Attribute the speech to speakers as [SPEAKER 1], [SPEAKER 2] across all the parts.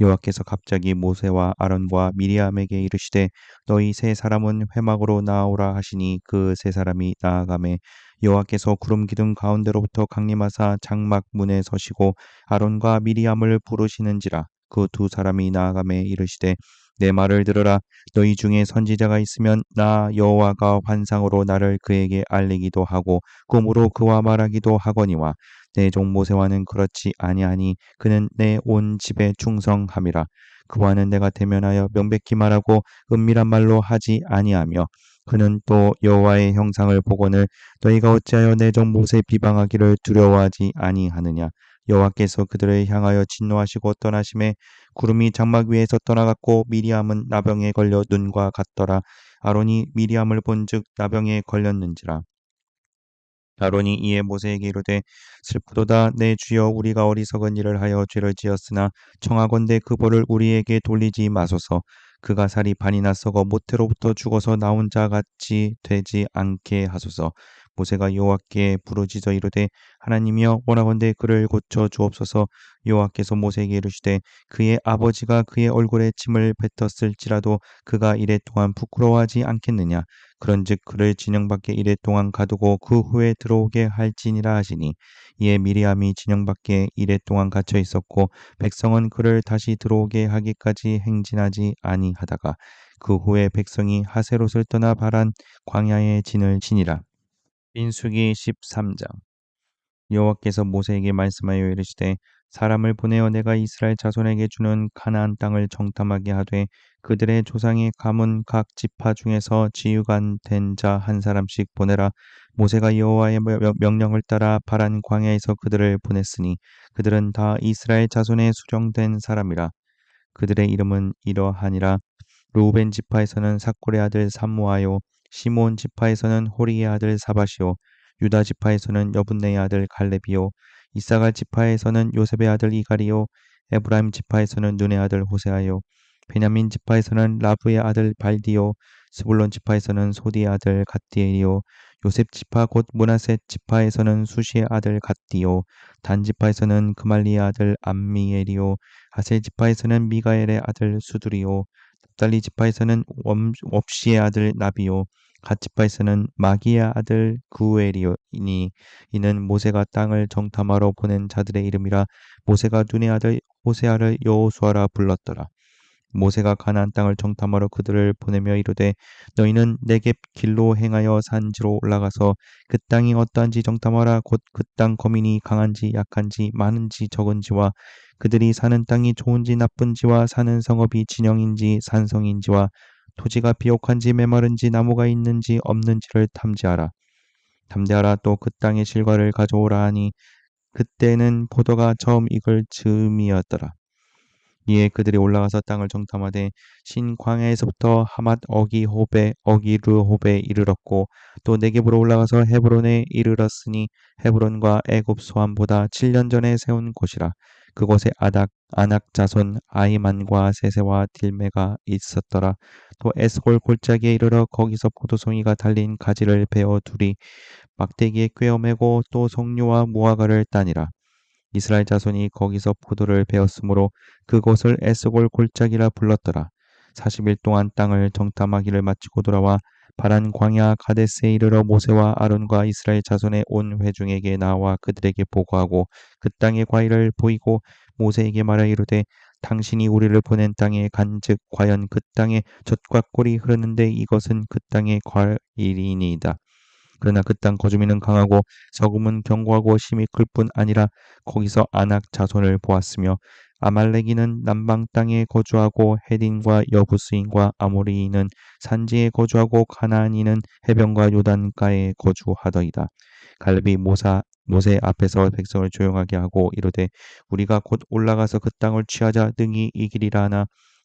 [SPEAKER 1] 여호와께서 갑자기 모세와 아론과 미리암에게 이르시되 너희 세 사람은 회막으로 나오라 하시니 그 세 사람이 나아가매 여호와께서 구름 기둥 가운데로부터 강림하사 장막 문에 서시고 아론과 미리암을 부르시는지라. 그 두 사람이 나아가매 이르시되 내 말을 들으라. 너희 중에 선지자가 있으면 나 여호와가 환상으로 나를 그에게 알리기도 하고 꿈으로 그와 말하기도 하거니와 내 종 모세와는 그렇지 아니하니 그는 내 온 집에 충성함이라. 그와는 내가 대면하여 명백히 말하고 은밀한 말로 하지 아니하며 그는 또 여호와의 형상을 보거늘 너희가 어찌하여 내 종 모세 비방하기를 두려워하지 아니하느냐. 여호와께서 그들을 향하여 진노하시고 떠나심에 구름이 장막 위에서 떠나갔고 미리암은 나병에 걸려 눈과 같더라. 아론이 미리암을 본즉 나병에 걸렸는지라 아론이 이에 모세에게 이르되 슬프도다. 내 주여 우리가 어리석은 일을 하여 죄를 지었으나 청하건대 그 벌을 우리에게 돌리지 마소서. 그가 살이 반이나 썩어 모태로부터 죽어서 나온 자 같이 되지 않게 하소서 모세가 여호와께 부르짖어 이르되 하나님이여 원하건대 그를 고쳐 주옵소서. 여호와께서 모세에게 이르시되 그의 아버지가 그의 얼굴에 침을 뱉었을지라도 그가 이래 동안 부끄러워하지 않겠느냐? 그런즉 그를 진영 밖에 이래 동안 가두고 그 후에 들어오게 할지니라 하시니 이에 미리암이 진영 밖에 이래 동안 갇혀 있었고 백성은 그를 다시 들어오게 하기까지 행진하지 아니하다가 그 후에 백성이 하세롯을 떠나 바란 광야의 진을 지니라 민수기 13장. 여호와께서 모세에게 말씀하여 이르시되 사람을 보내어 내가 이스라엘 자손에게 주는 가나안 땅을 정탐하게 하되 그들의 조상의 가문 각 지파 중에서 지유관 된자 한 사람씩 보내라. 모세가 여호와의 명령을 따라 바란 광야에서 그들을 보냈으니 그들은 다 이스라엘 자손의 수령된 사람이라. 그들의 이름은 이러하니라. 루벤 지파에서는 사골의 아들 삼모아요 시몬 지파에서는 호리의 아들 사바시오 유다 지파에서는 여분네의 아들 갈렙이요 이사갈 지파에서는 요셉의 아들 이가리요 에브라임 지파에서는 눈의 아들 호세아요 베냐민 지파에서는 라브의 아들 발디요 스불론 지파에서는 소디의 아들 갓디엘이요 요셉 지파 곧 문하셋 지파에서는 수시의 아들 갓디요 단 지파에서는 그말리의 아들 암미엘이요 하세 지파에서는 미가엘의 아들 수두리요 납달리 지파에서는 왑시의 아들 나비요 갓 지파에서는 마기야 아들 구엘이니 이는 모세가 땅을 정탐하러 보낸 자들의 이름이라 모세가 눈의 아들 호세아를 여호수아라 불렀더라. 모세가 가나안 땅을 정탐하러 그들을 보내며 이르되 너희는 내게 길로 행하여 산지로 올라가서 그 땅이 어떠한지 정탐하라 곧 그 땅 거민이 강한지 약한지 많은지 적은지와 그들이 사는 땅이 좋은지 나쁜지와 사는 성읍이 진영인지 산성인지와 토지가 비옥한지 메마른지 나무가 있는지 없는지를 탐지하라. 탐대하라 또 그 땅의 실과를 가져오라 하니 그때는 포도가 처음 익을 즈음이었더라. 이에 그들이 올라가서 땅을 정탐하되 신 광야에서부터 하맛 어기 호베 어기르 호베 이르렀고 또 네겝으로 올라가서 헤브론에 이르렀으니 헤브론과 애굽 소함보다 7년 전에 세운 곳이라 그곳에 아닥 아낙 자손 아이만과 세세와 딜메가 있었더라. 또 에스골 골짜기에 이르러 거기서 포도송이가 달린 가지를 베어 둘이 막대기에 꿰어매고 또 송류와 무화과를 따니라. 이스라엘 자손이 거기서 포도를 베었으므로 그곳을 에스골 골짜기라 불렀더라. 40일 동안 땅을 정탐하기를 마치고 돌아와 바란 광야 가데스에 이르러 모세와 아론과 이스라엘 자손의 온 회중에게 나와 그들에게 보고하고 그 땅의 과일을 보이고 모세에게 말하 이르되 당신이 우리를 보낸 땅에 간즉 과연 그 땅에 젖과 꿀이 흐르는데 이것은 그 땅의 과일이니이다. 그러나 그 땅 거주민은 강하고 적음은 견고하고 심이 클뿐 아니라 거기서 아낙 자손을 보았으며 아말렉이는 남방 땅에 거주하고 헤딘과 여부스인과 아모리인은 산지에 거주하고 가나안인은 해변과 요단가에 거주하더이다. 갈렙이 모사 모세 앞에서 백성을 조용하게 하고 이르되 우리가 곧 올라가서 그 땅을 취하자 등이 이기리라 하나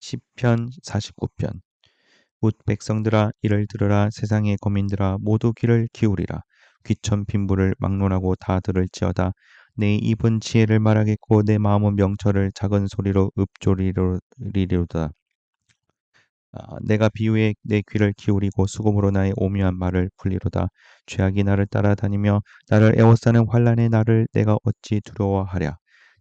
[SPEAKER 1] 시편 49편. 묻 백성들아 이를 들으라. 세상의 거민들아 모두 귀를 기울이라. 귀천 빈부를 막론하고 다 들을지어다. 내 입은 지혜를 말하겠고 내 마음은 명철을 작은 소리로 읊조리리로다. 아, 내가 비유에 내 귀를 기울이고 수금으로 나의 오묘한 말을 풀리로다. 죄악이 나를 따라다니며 나를 애워싸는 환란의 나를 내가 어찌 두려워하랴.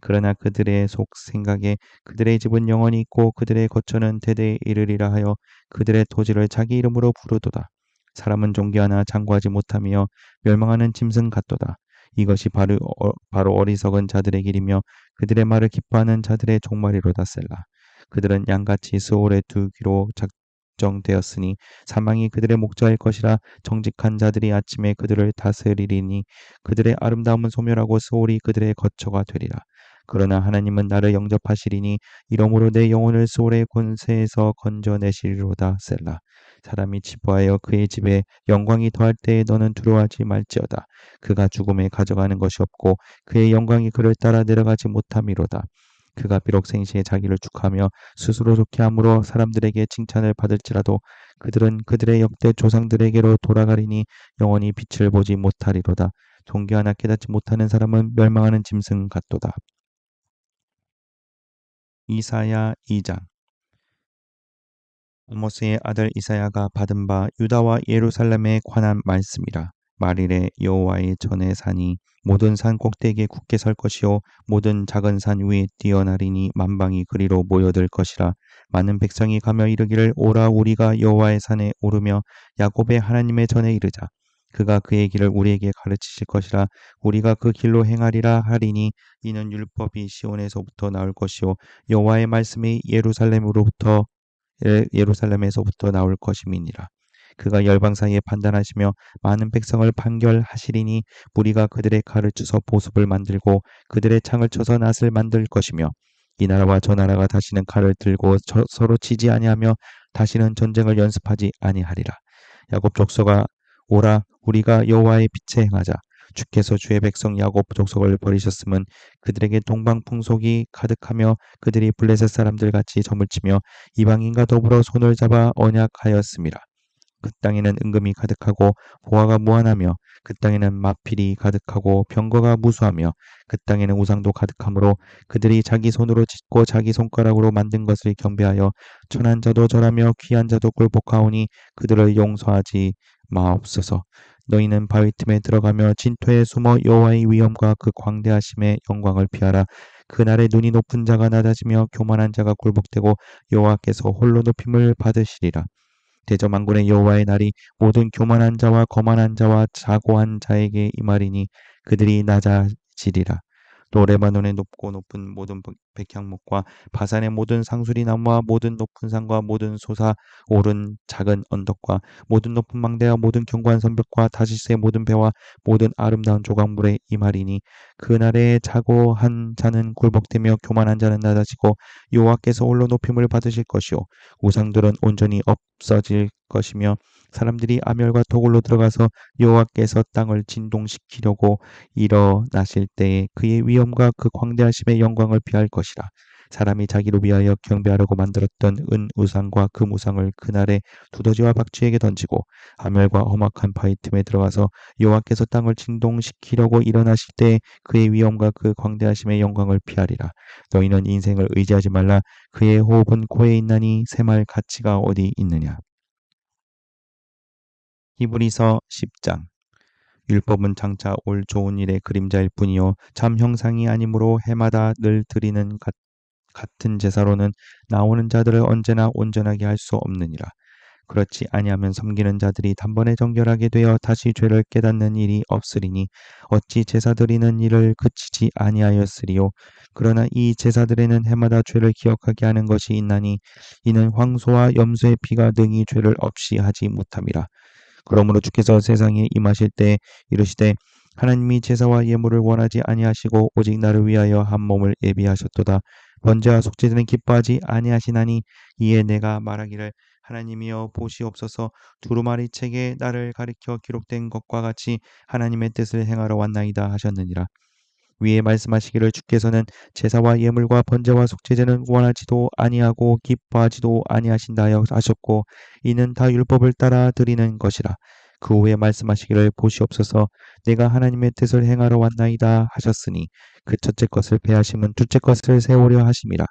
[SPEAKER 1] 그러나 그들의 속 생각에 그들의 집은 영원히 있고 그들의 거처는 대대에 이르리라 하여 그들의 토지를 자기 이름으로 부르도다. 사람은 존귀하나 장구하지 못하며 멸망하는 짐승 같도다. 이것이 바로, 어, 바로 어리석은 자들의 길이며 그들의 말을 기뻐하는 자들의 종말이로다 셀라. 그들은 양같이 스올의 두 귀로 작정되었으니 사망이 그들의 목자일 것이라 정직한 자들이 아침에 그들을 다스리리니 그들의 아름다움은 소멸하고 스올이 그들의 거처가 되리라. 그러나 하나님은 나를 영접하시리니 이러므로 내 영혼을 스올의 권세에서 건져내시리로다 셀라. 사람이 치부하여 그의 집에 영광이 더할 때에 너는 두려워하지 말지어다. 그가 죽음에 가져가는 것이 없고 그의 영광이 그를 따라 내려가지 못함이로다. 그가 비록 생시에 자기를 축하하며 스스로 좋게 함으로 사람들에게 칭찬을 받을지라도 그들은 그들의 역대 조상들에게로 돌아가리니 영원히 빛을 보지 못하리로다. 동기 하나 깨닫지 못하는 사람은 멸망하는 짐승 같도다. 이사야 2장. 아모스의 아들 이사야가 받은 바 유다와 예루살렘에 관한 말씀이라. 말일에 여호와의 전에 산이 모든 산 꼭대기에 굳게 설 것이요 모든 작은 산 위에 뛰어나리니 만방이 그리로 모여들 것이라. 많은 백성이 가며 이르기를 오라 우리가 여호와의 산에 오르며 야곱의 하나님의 전에 이르자 그가 그의 길을 우리에게 가르치실 것이라 우리가 그 길로 행하리라 하리니 이는 율법이 시온에서부터 나올 것이요 여호와의 말씀이 예루살렘으로부터 예루살렘에서부터 나올 것임이니라 그가 열방 사이에 판단하시며 많은 백성을 판결하시리니 무리가 그들의 칼을 주서 보습을 만들고 그들의 창을 쳐서 낫을 만들 것이며 이 나라와 저 나라가 다시는 칼을 들고 서로 치지 아니하며 다시는 전쟁을 연습하지 아니하리라. 야곱 족속아 오라 우리가 여호와의 빛에 행하자. 주께서 주의 백성 야곱 족속을 버리셨음은 그들에게 동방 풍속이 가득하며 그들이 블레셋 사람들 같이 점을 치며 이방인과 더불어 손을 잡아 언약하였습니다. 그 땅에는 은금이 가득하고 보화가 무한하며 그 땅에는 마필이 가득하고 병거가 무수하며 그 땅에는 우상도 가득하므로 그들이 자기 손으로 짓고 자기 손가락으로 만든 것을 경배하여 천한 자도 절하며 귀한 자도 굴복하오니 그들을 용서하지 마옵소서. 너희는 바위 틈에 들어가며 진토에 숨어 여호와의 위엄과 그 광대하심의 영광을 피하라. 그날에 눈이 높은 자가 낮아지며 교만한 자가 굴복되고 여호와께서 홀로 높임을 받으시리라. 대저만군의 여호와의 날이 모든 교만한 자와 거만한 자와 자고한 자에게 이말이니 그들이 낮아지리라. 또 레바논의 높고 높은 모든 백향목과 바산의 모든 상수리 나무와 모든 높은 산과 모든 솟아 오른 작은 언덕과 모든 높은 망대와 모든 견고한 선벽과 다시스의 모든 배와 모든 아름다운 조각물의 이말이니 그날에 자고 한 자는 굴복되며 교만한 자는 낮아지고 여호와께서 홀로 높임을 받으실 것이요. 우상들은 온전히 없어질 것이며 사람들이 아멸과 토굴로 들어가서 여호와께서 땅을 진동시키려고 일어나실 때에 그의 위엄과 그 광대하심의 영광을 피할 것이라. 사람이 자기를 위하여 경배하려고 만들었던 은 우상과 금 우상을 그날에 두더지와 박쥐에게 던지고 아멸과 험악한 바위 틈에 들어가서 여호와께서 땅을 진동시키려고 일어나실 때 그의 위엄과 그 광대하심의 영광을 피하리라. 너희는 인생을 의지하지 말라. 그의 호흡은 코에 있나니 새말 가치가 어디 있느냐. 히브리서 10장. 율법은 장차 올 좋은 일의 그림자일 뿐이요 참 형상이 아니므로 해마다 늘 드리는 가, 같은 제사로는 나오는 자들을 언제나 온전하게 할 수 없느니라. 그렇지 아니하면 섬기는 자들이 단번에 정결하게 되어 다시 죄를 깨닫는 일이 없으리니 어찌 제사 드리는 일을 그치지 아니하였으리요? 그러나 이 제사들에는 해마다 죄를 기억하게 하는 것이 있나니 이는 황소와 염소의 피가 능히 죄를 없이 하지 못함이라 그러므로 주께서 세상에 임하실 때 이르시되 하나님이 제사와 예물을 원하지 아니하시고 오직 나를 위하여 한 몸을 예비하셨도다. 번제와 속죄제는 기뻐하지 아니하시나니 이에 내가 말하기를 하나님이여 보시옵소서 두루마리 책에 나를 가리켜 기록된 것과 같이 하나님의 뜻을 행하러 왔나이다 하셨느니라. 위에 말씀하시기를 주께서는 제사와 예물과 번제와 속죄제는 원하지도 아니하고 기뻐하지도 아니하신다 하셨고 이는 다 율법을 따라 드리는 것이라. 그 후에 말씀하시기를 보시옵소서 내가 하나님의 뜻을 행하러 왔나이다 하셨으니 그 첫째 것을 패하심은 둘째 것을 세우려 하심이라.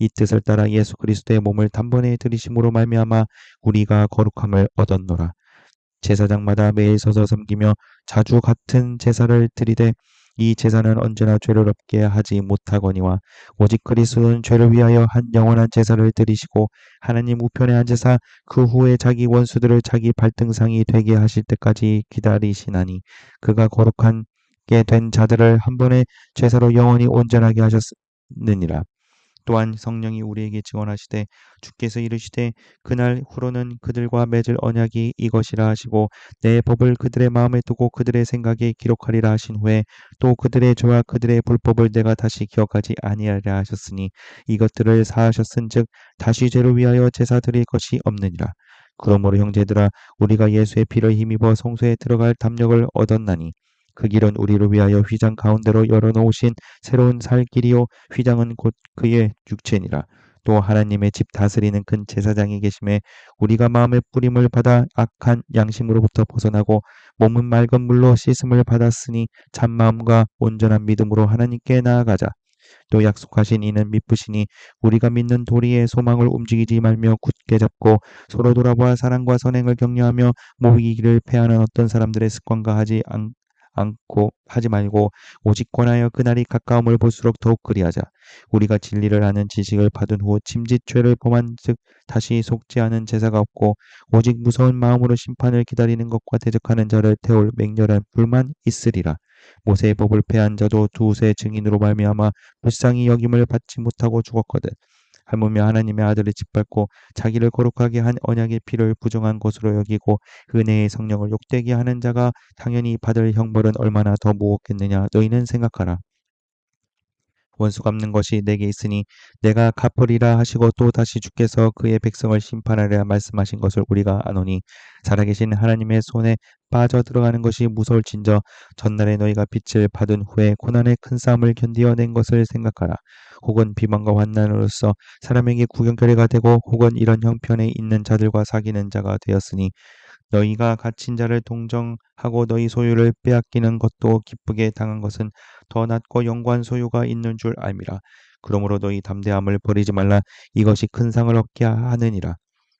[SPEAKER 1] 이 뜻을 따라 예수 그리스도의 몸을 단번에 들이심으로 말미암아 우리가 거룩함을 얻었노라. 제사장마다 매일 서서 섬기며 자주 같은 제사를 드리되 이 제사는 언제나 죄를 없게 하지 못하거니와 오직 그리스도는 죄를 위하여 한 영원한 제사를 드리시고 하나님 우편에 앉으사 그 후에 자기 원수들을 자기 발등상이 되게 하실 때까지 기다리시나니 그가 거룩한 게된 자들을 한 번에 제사로 영원히 온전하게 하셨느니라. 또한 성령이 우리에게 증언하시되 주께서 이르시되 그날 후로는 그들과 맺을 언약이 이것이라 하시고 내 법을 그들의 마음에 두고 그들의 생각에 기록하리라 하신 후에 또 그들의 죄와 그들의 불법을 내가 다시 기억하지 아니하리라 하셨으니 이것들을 사하셨은즉 다시 죄를 위하여 제사 드릴 것이 없느니라. 그러므로 형제들아 우리가 예수의 피를 힘입어 성소에 들어갈 담력을 얻었나니 그 길은 우리를 위하여 휘장 가운데로 열어놓으신 새로운 살 길이요 휘장은 곧 그의 육체니라. 또 하나님의 집 다스리는 큰 제사장이 계심에 우리가 마음의 뿌림을 받아 악한 양심으로부터 벗어나고 몸은 맑은 물로 씻음을 받았으니 참 마음과 온전한 믿음으로 하나님께 나아가자. 또 약속하신 이는 미쁘시니 우리가 믿는 도리의 소망을 움직이지 말며 굳게 잡고 서로 돌아보아 사랑과 선행을 격려하며 모이기를 패하는 어떤 사람들의 습관과 하지 않, 않고 하지 말고 오직 권하여 그날이 가까움을 볼수록 더욱 그리하자. 우리가 진리를 아는 지식을 받은 후 침짓죄를 범한 즉 다시 속지 않은 제사가 없고 오직 무서운 마음으로 심판을 기다리는 것과 대적하는 자를 태울 맹렬한 불만 있으리라. 모세의 법을 패한 자도 두세 증인으로 말미암아 불쌍히 여김을 받지 못하고 죽었거든. 하물며 하나님의 아들을 짓밟고 자기를 거룩하게 한 언약의 피를 부정한 것으로 여기고 은혜의 성령을 욕되게 하는 자가 당연히 받을 형벌은 얼마나 더 무겁겠느냐 너희는 생각하라. 원수 갚는 것이 내게 있으니 내가 갚으리라 하시고 또 다시 주께서 그의 백성을 심판하리라 말씀하신 것을 우리가 아노니 살아계신 하나님의 손에 빠져 들어가는 것이 무서울진저 전날에 너희가 빛을 받은 후에 고난의 큰 싸움을 견디어 낸 것을 생각하라 혹은 비방과 환난으로서 사람에게 구경거리가 되고 혹은 이런 형편에 있는 자들과 사귀는 자가 되었으니 너희가 갇힌 자를 동정하고 너희 소유를 빼앗기는 것도 기쁘게 당한 것은 더 낫고 영광 소유가 있는 줄 알미라. 그러므로 너희 담대함을 버리지 말라. 이것이 큰 상을 얻게 하느니라.